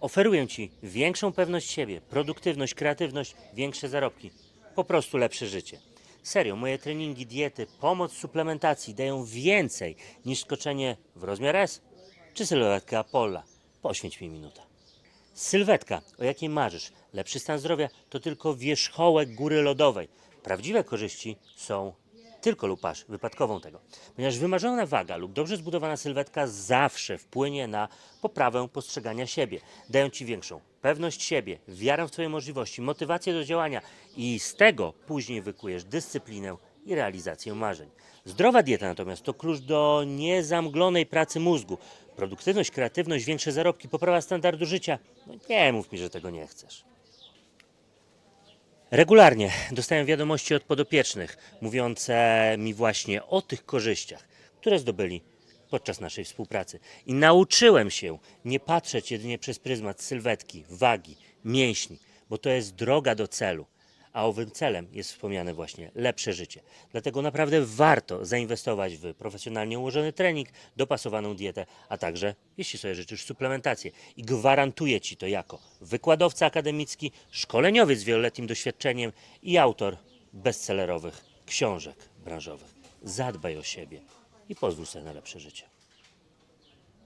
Oferuję Ci większą pewność siebie, produktywność, kreatywność, większe zarobki. Po prostu lepsze życie. Serio, moje treningi, diety, pomoc suplementacji dają więcej niż skoczenie w rozmiar S czy sylwetka Apolla. Poświęć mi minutę. Sylwetka, o jakiej marzysz, lepszy stan zdrowia to tylko wierzchołek góry lodowej. Prawdziwe korzyści są tylko lub aż wypadkową tego. Ponieważ wymarzona waga lub dobrze zbudowana sylwetka zawsze wpłynie na poprawę postrzegania siebie. Dają Ci większą pewność siebie, wiarę w Twoje możliwości, motywację do działania i z tego później wykujesz dyscyplinę i realizację marzeń. Zdrowa dieta natomiast to klucz do niezamglonej pracy mózgu. Produktywność, kreatywność, większe zarobki, poprawa standardu życia. No nie mów mi, że tego nie chcesz. Regularnie dostaję wiadomości od podopiecznych mówiące mi właśnie o tych korzyściach, które zdobyli podczas naszej współpracy. I nauczyłem się nie patrzeć jedynie przez pryzmat sylwetki, wagi, mięśni, bo to jest droga do celu. A owym celem jest wspomniane właśnie lepsze życie. Dlatego naprawdę warto zainwestować w profesjonalnie ułożony trening, dopasowaną dietę, a także, jeśli sobie życzysz, suplementację. I gwarantuję Ci to jako wykładowca akademicki, szkoleniowiec z wieloletnim doświadczeniem i autor bestsellerowych książek branżowych. Zadbaj o siebie i pozwól sobie na lepsze życie.